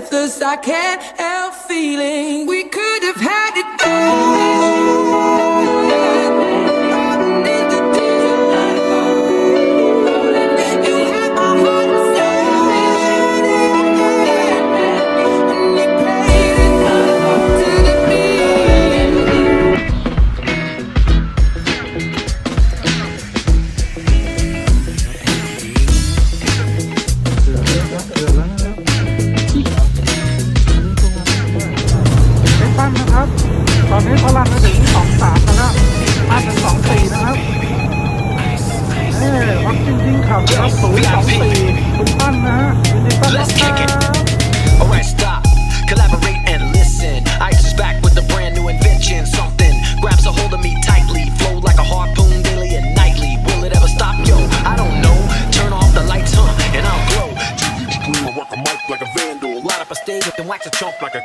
breathless. I can't help feeling we could have had it all. You Let's kick it. Alright, stop. Collaborate and listen. Back with a brand new invention. Something grabs a hold of me tightly. Flow like a harpoon daily and nightly. Will it ever stop? Yo, I don't know. Turn off the lights, huh? And I'll glow. I rock a mic like a vandal. Light up a stage wax a chump like a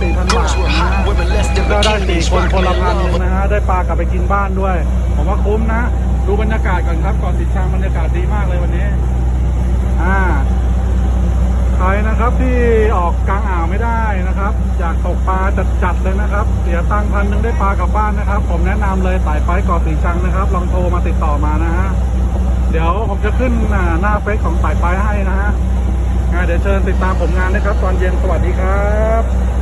นะครับค่าเรือ4,000บาท Girls were นะ hot, ฮะ women less than ก็ได้สี่ bikinis. คนคนละ Rockin' พัน in หนึ่ง love. นะฮะได้ปลากลับไปกินบ้านด้วย ผมว่าคุ้มนะ ดูบรรยากาศก่อนครับก่อนติดชางบรรยากาศดีมากเลยวันนี้ อ่าใครนะครับที่ออกกลางอ่าวไม่ได้นะครับอยากตกปลาจัดๆเลยนะครับ เสียตังค์พันหนึ่งได้ปลากลับบ้านนะครับ ผมแนะนำเลยสายไฟเกาะสีชังนะครับ ลองโทรมาติดต่อมานะฮะเดี๋ยวผมจะขึ้นอ่าหน้าเฟซของสายไฟให้นะฮะอ่าเดี๋ยวเชิญติดตามผลงานนะครับ ตอนเย็นสวัสดีครับน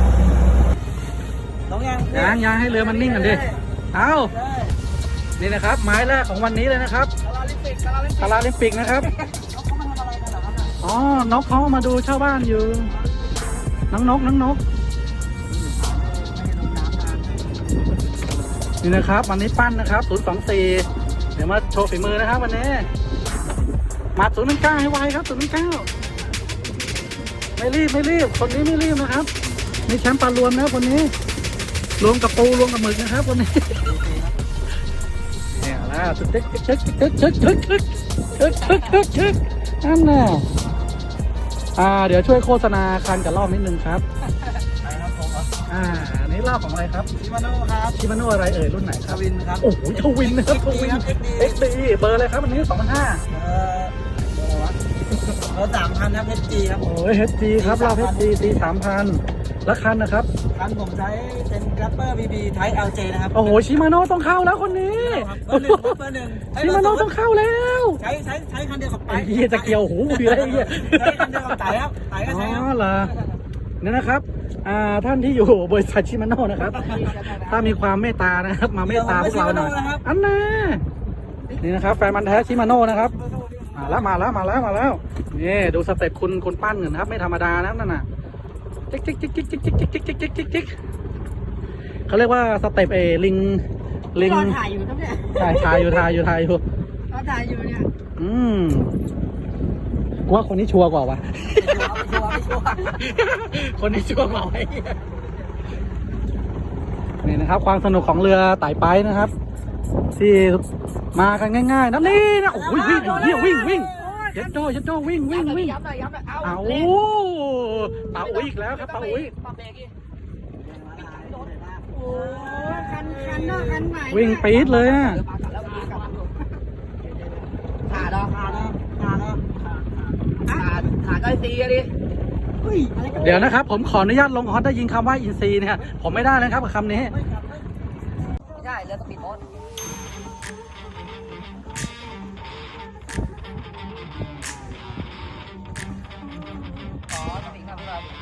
้อง ยังยางยางให้เรือมันนิ่งกันดิเอานี่นะครับ ไม้แรกของวันนี้เลยนะครับพาราลิมปิกพาราลิมปิกพาราลิมปิกนะครับเขามาทำอะไรกันเหรอครับน่ะอ๋อนกเขามาดูเช่าบ้านอยู่น้องนกน้องนกนี่นะครับวันนี้ปั้นนะครับ024เดี๋ยวมาโชว์ฝีมือนะครับวันนี้ มา019ให้ไวครับ019ไม่รีบไม่รีบคนนี้ไม่รีบนะครับมีแชมป์ปลารวมนะครับคนนี้ รวมกับปูรวมกับหมึกนะครับคนนี้เนี่ยแล้วตึ๊กตึ๊กตึ๊กตึ๊กตึ๊กตึ๊กตึ๊กตึ๊กตึ๊กตึ๊กตึ๊กนั่นแน่ะอ่า เดี๋ยวช่วยโฆษณาคันกับรอบนิดนึงครับไปครับผมอ่าอันนี้รอบของอะไรครับชิมาโน่ครับชิมาโน่อะไรเอ่ยรุ่นไหนคทรับวินครับ โอ้โหทวินนะครับทวินครับ XD เบอร์อะไรครับอันนี้2,500เออเบอร์อะไรวะเบอร์สามพันครับเพชรจีครับ โอ้ย HG ครับรอบ HG ตี3,000 แล้วคันนะครับ คันผมใช้เป็นแรปเปอร์บีบีไทป์ LJ นะครับ โอ้โหชิมาโน่ต้องเข้าแล้วคนนี้ครับเบอร์หนึ่งครับเบอร์หนึ่งเอ้ยชิมาโน่ต้องเข้าแล้ว ใช้ใช้ใช้คันเดียวกับไปไอ้เหี้ยจะเกี่ยวหูกูอยู่แล้วไอ้เหี้ยใช้คันเดียวกับไต่ครับไต่ก็อ๋ใช้ครับอเหรอเนี่ยนะครับอ่าท่านที่อยู่บริษัทชิมาโน่นะครับ ถ้ามีความเมตตานะครับ มาเมตตาพวกเราหน่อยอันน่ะนี่นะครับ แฟนมันธุ์แท้ชิมาโน่นะครับมาแล้วมาแล้วมาแล้วมาแล้วนี่ดูสเต็ปคุณคุณปั้นกันนะครับ ไม่ธรรมดานะนั่นน่ะ จิกจิกจิกจิกจิกจิกจิกจิกจิกจิกจิกเขาเรียกว่าสเต็ปเอลิงลิงรอถ่ายอยู่ครับเนี่ยถ่ายถ่ายอยู่ถ่ายอยู่ถ่ายอยู่รอถ่ายอยู่เนี่ยอืมกูว่าคนนี้ชัวร์กว่าวะชัวร์ชัวร์คนนี้ชัวร์กว่าไอ้เหี้ยนี่นะครับ ความสนุกของเรือไต่ไปนะครับ ที่มากันง่ายๆนะนี่นะโอ้ยวิ่งวิ่งวิ่งวิ่ง ยัดโจยัดโจวิ่งวิ่งวิ่งย้ำหน่อยย้ำหน่อยเอาเอาปาอุ้ยอีกแล้วครับปาอุ้ยปาเบรกอีกโอ้ยคันคันเนาะคันใหม่วิ่งปี๊ดเลยอะขาดอะขาดอะขาดอะขาดขาดก็ตีอะดิเฮ้ยอะไรกันเดี๋ยวนะครับ ผมขออนุญาตลงฮอตได้ยินคำว่าอินซีเนี่ยผมไม่ได้นะครับกับคำนี้ ได้เรือสปีดโบ๊ทขอสปีดครับเรา